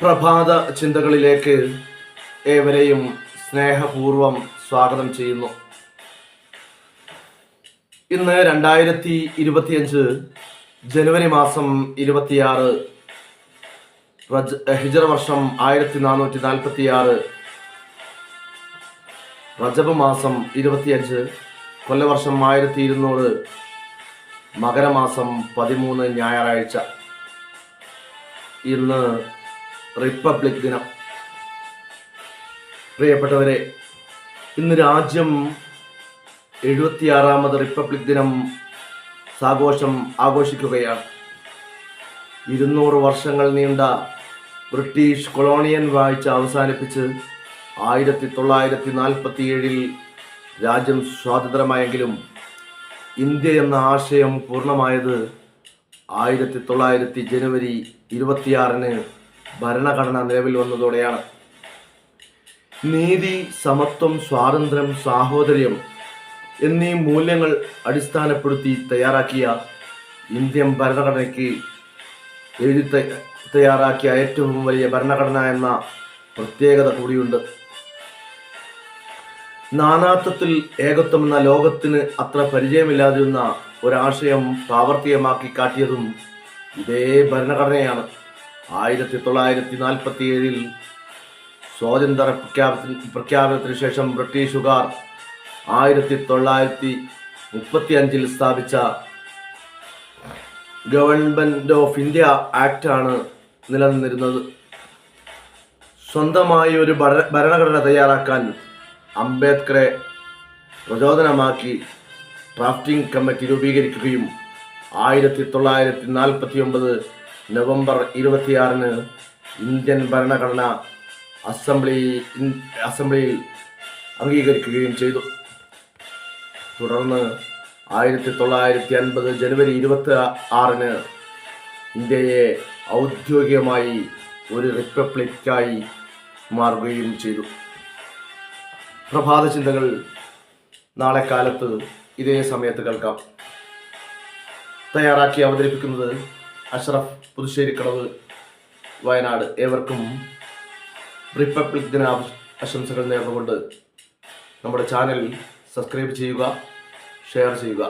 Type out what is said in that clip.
പ്രഭാത ചിന്തകളിലേക്ക് ഏവരെയും സ്നേഹപൂർവം സ്വാഗതം ചെയ്യുന്നു. ഇന്ന് രണ്ടായിരത്തി ഇരുപത്തിയഞ്ച് ജനുവരി മാസം ഇരുപത്തിയാറ് ഹിജറ വർഷം ആയിരത്തി നാനൂറ്റി നാൽപ്പത്തിയാറ് റജബ് മാസം ഇരുപത്തിയഞ്ച് കൊല്ലവർഷം ആയിരത്തി ഇരുന്നൂറ് മകരമാസം പതിമൂന്ന് ഞായറാഴ്ച. ഇന്ന് റിപ്പബ്ലിക് ദിനം. പ്രിയപ്പെട്ടവരെ ഇന്ന് രാജ്യം എഴുപത്തിയാറാമത് റിപ്പബ്ലിക് ദിനം സാഘോഷം ആഘോഷിക്കുകയാണ്. ഇരുന്നൂറ് വർഷങ്ങൾ നീണ്ട ബ്രിട്ടീഷ് കൊളോണിയൻ വാഴ്ച അവസാനിപ്പിച്ച് ആയിരത്തി തൊള്ളായിരത്തി നാൽപ്പത്തി ഏഴിൽ രാജ്യം സ്വാതന്ത്ര്യമായെങ്കിലും ഇന്ത്യ എന്ന ആശയം പൂർണമായത് ആയിരത്തി തൊള്ളായിരത്തി ജനുവരി ഇരുപത്തിയാറിന് ഭരണഘടന നിലവിൽ വന്നതോടെയാണ്. നീതി സമത്വം സ്വാതന്ത്ര്യം സാഹോദര്യം എന്നീ മൂല്യങ്ങൾ അടിസ്ഥാനപ്പെടുത്തി തയ്യാറാക്കിയ ഇന്ത്യൻ ഭരണഘടനയ്ക്ക് എഴുതി തയ്യാറാക്കിയ ഏറ്റവും വലിയ ഭരണഘടന എന്ന പ്രത്യേകത കൂടിയുണ്ട്. നാനാത്വത്തിൽ ഏകത്വം എന്ന ലോകത്തിന് അത്ര പരിചയമില്ലാതിരുന്ന ഒരാശയം പ്രാവർത്തികമാക്കി കാട്ടിയതും ഇതേ ഭരണഘടനയാണ്. ആയിരത്തി തൊള്ളായിരത്തി നാൽപ്പത്തി ഏഴിൽ സ്വാതന്ത്ര്യ പ്രഖ്യാപനത്തിന് പ്രഖ്യാപനത്തിന് ശേഷം ബ്രിട്ടീഷുകാർ ആയിരത്തി തൊള്ളായിരത്തി മുപ്പത്തി അഞ്ചിൽ സ്ഥാപിച്ച ഗവൺമെന്റ് ഓഫ് ഇന്ത്യ ആക്റ്റാണ് നിലനിന്നിരുന്നത്. സ്വന്തമായി ഒരു ഭരണഘടന തയ്യാറാക്കാൻ അംബേദ്കറെ പ്രചോദനമാക്കി ഡ്രാഫ്റ്റിംഗ് കമ്മിറ്റി രൂപീകരിക്കുകയും ആയിരത്തി തൊള്ളായിരത്തി നാൽപ്പത്തി ഒമ്പത് നവംബർ ഇരുപത്തിയാറിന് ഇന്ത്യൻ ഭരണഘടന അസംബ്ലി അസംബ്ലിയിൽ അംഗീകരിക്കുകയും ചെയ്തു. തുടർന്ന് ആയിരത്തി തൊള്ളായിരത്തി അൻപത് ജനുവരി ഇരുപത്തി ആറിന് ഇന്ത്യയെ ഔദ്യോഗികമായി ഒരു റിപ്പബ്ലിക്കായി മാറുകയും ചെയ്തു. പ്രഭാത ചിന്തകൾ നാളെ കാലത്ത് ഇതേ സമയത്ത് കേൾക്കാം. തയ്യാറാക്കി അവതരിപ്പിക്കുന്നത് അഷ്റഫ് പുതുശ്ശേരിക്കടവ് വയനാട് ഏവർക്കും റിപ്പബ്ലിക് ദിന ആശംസകൾ നേർന്നുകൊണ്ട് നമ്മുടെ ചാനൽ സബ്സ്ക്രൈബ് ചെയ്യുക ഷെയർ ചെയ്യുക.